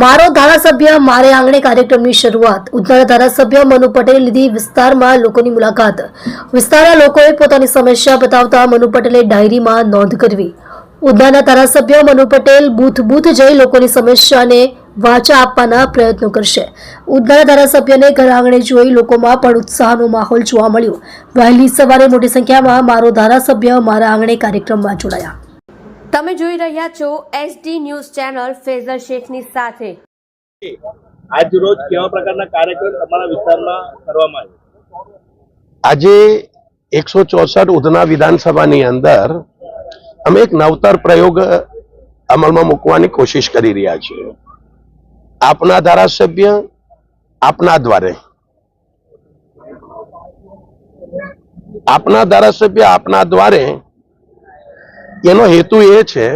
મારો ધારાસભ્ય, મારે આંગણે કાર્યક્રમની શરૂઆત. ઉધનાના ધારાસભ્ય મનુ પટેલે લીધી વિસ્તારમાં લોકોની મુલાકાત. વિસ્તારના લોકોએ પોતાની સમસ્યા બતાવતા મનુ પટેલે ડાયરીમાં નોંધ કરવી. ઉધનાના ધારાસભ્ય મનુ પટેલ બૂથ બૂથ જઈ લોકોની સમસ્યાને વાચા આપવાના પ્રયત્નો કરશે. ઉધનાના ધારાસભ્યને ઘર આંગણે જોઈ લોકોમાં પણ ઉત્સાહનો માહોલ જોવા મળ્યો. વહેલી સવારે મોટી સંખ્યામાં મારો ધારાસભ્ય મારા આંગણે કાર્યક્રમમાં જોડાયા. તમે જોઈ રહ્યા છો એસડી ન્યૂઝ ચેનલ ફેઝર શેખની સાથે. આજ રોજ કેવા પ્રકારના કાર્યક્રમ તમારા વિસ્તારમાં કરવામાં આવ્યો? આજે એકસો ચોસઠ ઉધના વિધાનસભાની અંદર અમે એક નવતર પ્રયોગ અમલમાં મૂકવાની કોશિશ કરી રહ્યા છીએ. આપના ધારાસભ્ય આપના દ્વારે. આપના ધારાસભ્ય આપના દ્વારે એનો હેતુ એ છે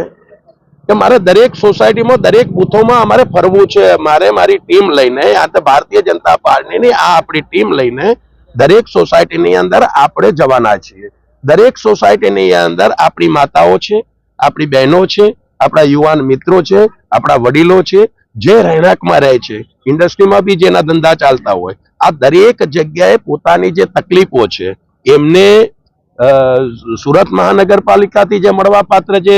કે મારે દરેક સોસાયટીમાં, દરેક બૂથોમાં અમારે ફરવું છે. મારે મારી ટીમ લઈને, આ તો ભારતીય જનતા પાર્ટીની, આ આપણી ટીમ લઈને દરેક સોસાયટીની અંદર આપણે જવાના છીએ. દરેક સોસાયટીની અંદર આપણી માતાઓ છે, આપણી બહેનો છે, આપણા યુવાન મિત્રો છે, આપણા વડીલો છે, જે રહેણાંકમાં રહે છે. ઇન્ડસ્ટ્રીમાં બી જેના ધંધા ચાલતા હોય. આ દરેક જગ્યાએ પોતાની જે તકલીફો છે, એમને સુરત મહાનગરપાલિકાથી જે મળવાપાત્ર જે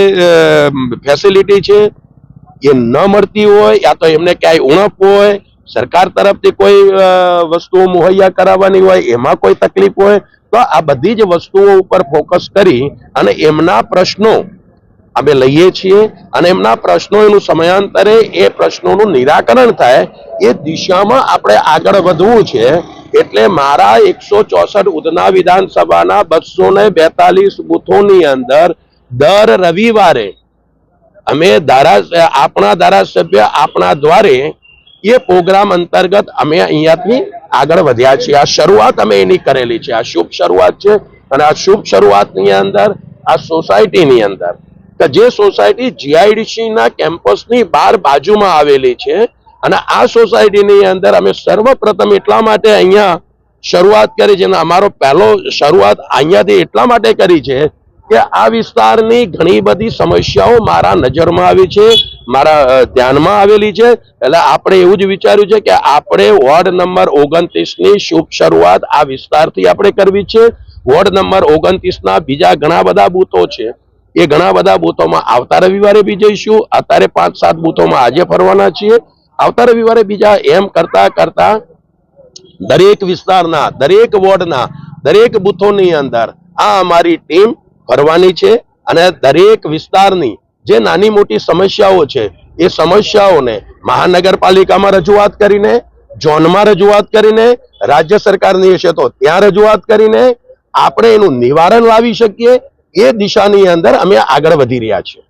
ફેસિલિટી છે, એ ન મળતી હોય, યા તો એમને ક્યાંય ઉણપ હોય, સરકાર તરફથી કોઈ વસ્તુઓ મુહૈયા કરાવવાની હોય, એમાં કોઈ તકલીફ હોય, તો આ બધી જ વસ્તુઓ ઉપર ફોકસ કરી અને એમના પ્રશ્નો અમે લઈએ છીએ અને એમના પ્રશ્નો એનું સમયાંતરે એ પ્રશ્નોનું નિરાકરણ થાય, એ દિશામાં આપણે આગળ વધવું છે. એટલે મારા એકસો ચોસઠ ઉધના વિધાનસભાના બસો ને બેતાલીસ બુથોની અંદર દર રવિવારે અમે ધારા, આપણા ધારાસભ્ય આપણા દ્વારે એ પ્રોગ્રામ અંતર્ગત અમે અહીંયાથી આગળ વધ્યા છીએ. આ શરૂઆત અમે એની કરેલી છે. આ શુભ શરૂઆત છે અને આ શુભ શરૂઆતની અંદર, આ સોસાયટીની અંદર, કે જે સોસાયટી જીઆઈડીસી ના કેમ્પસની બાર બાજુમાં આવેલી છે અને આ સોસાયટીની અંદર અમે સર્વપ્રથમ એટલા માટે અહીંયા શરૂઆત કરી છે અને અમારો પહેલો શરૂઆત અહીંયાથી એટલા માટે કરી છે કે આ વિસ્તારની ઘણી બધી સમસ્યાઓ મારા નજરમાં આવી છે, મારા ધ્યાનમાં આવેલી છે. એટલે આપણે એવું જ વિચાર્યું છે કે આપણે વોર્ડ નંબર ઓગણત્રીસની શુભ શરૂઆત આ વિસ્તારથી આપણે કરવી છે. વોર્ડ નંબર ઓગણત્રીસના બીજા ઘણા બધા બૂથો છે. એ ઘણા બધા બૂથોમાં આવતા રવિવારે બી જઈશું. અત્યારે પાંચ સાત બૂથોમાં આજે ફરવાના છીએ. આવતા રવિવારે બીજા એમ કરતા કરતા દરેક વિસ્તારના, દરેક વોર્ડના, દરેક બૂથોની અંદર આ અમારી ટીમ ફરવાની છે અને દરેક વિસ્તારની જે નાની મોટી સમસ્યાઓ છે, એ સમસ્યાઓને મહાનગરપાલિકામાં રજૂઆત કરીને, ઝોનમાં રજૂઆત કરીને, રાજ્ય સરકારની હશે તો ત્યાં રજૂઆત કરીને આપણે એનું નિવારણ લાવી શકીએ, એ દિશાની અંદર અમે આગળ વધી રહ્યા છીએ.